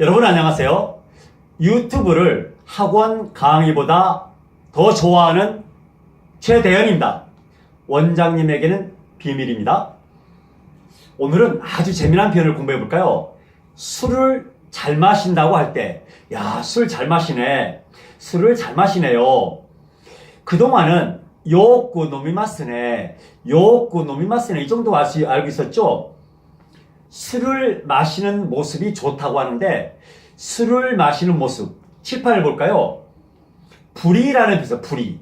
여러분 안녕하세요. 유튜브를 학원 강의보다 더 좋아하는 최대현입니다. 원장님에게는 비밀입니다. 오늘은 아주 재미난 표현을 공부해 볼까요? 술을 잘 마신다고 할 때, 야, 술 잘 마시네. 술을 잘 마시네요. 그동안은 요구 노미마스네, 요구 노미마스네 이 정도 아시, 알고 있었죠? 술을 마시는 모습이 좋다고 하는데 술을 마시는 모습 칠판을 볼까요? 불이라는 뜻이죠. 불이.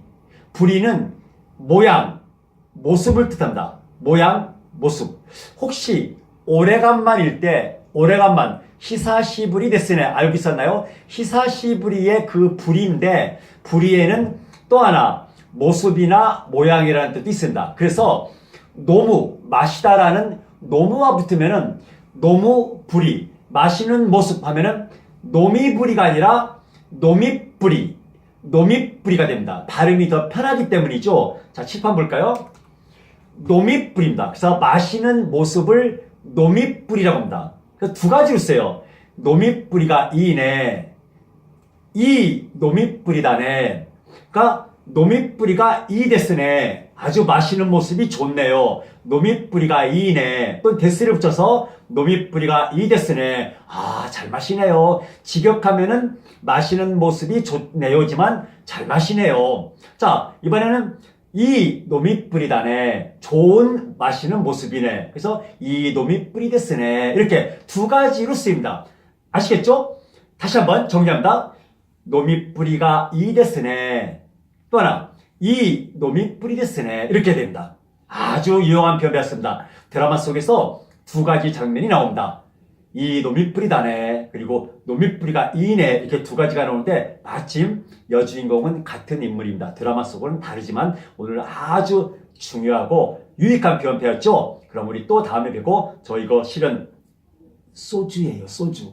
불이는 모양, 모습을 뜻한다. 모양, 모습. 혹시 오래간만일 때 오래간만 히사시부리 데스네 알고 있었나요? 히사시부리의 그 불이인데 불이에는 또 하나 모습이나 모양이라는 뜻도 있습니다. 그래서 너무 마시다라는 노무와 붙으면은 노무 불이 마시는 모습 하면은 노미불이가 아니라 노미불이 노미불이가 됩니다. 발음이 더 편하기 때문이죠. 자 칠판 볼까요? 노미불입니다. 그래서 마시는 모습을 노미불이라고 합니다. 그래서 두 가지로 써요. 노미불이가 이네 이 노미불이다네. 그러니까 노미뿌리가 이 데스네. 아주 마시는 모습이 좋네요. 노미뿌리가 이네. 또 데스를 붙여서 노미뿌리가 이 데스네. 아, 잘 마시네요. 직역하면은 마시는 모습이 좋네요지만 잘 마시네요. 자, 이번에는 이 노미뿌리다네. 좋은 마시는 모습이네. 그래서 이 노미뿌리 데스네. 이렇게 두 가지로 쓰입니다. 아시겠죠? 다시 한번 정리합니다. 노미뿌리가 이 데스네. 또 하나, 이 놈이 뿌리 데스네. 이렇게 됩니다. 아주 유용한 표현이었습니다. 드라마 속에서 두 가지 장면이 나옵니다. 이 놈이 뿌리다네. 그리고 놈이 뿌리가 이네. 이렇게 두 가지가 나오는데 마침 여주인공은 같은 인물입니다. 드라마 속은 다르지만 오늘 아주 중요하고 유익한 표현 배웠죠? 그럼 우리 또 다음에 뵙고 저 이거 실은 소주예요, 소주.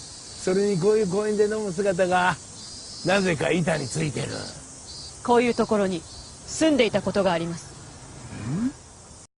それにこういう公園で飲む姿がなぜか板についてる。こういうところに住んでいたことがあります。ん？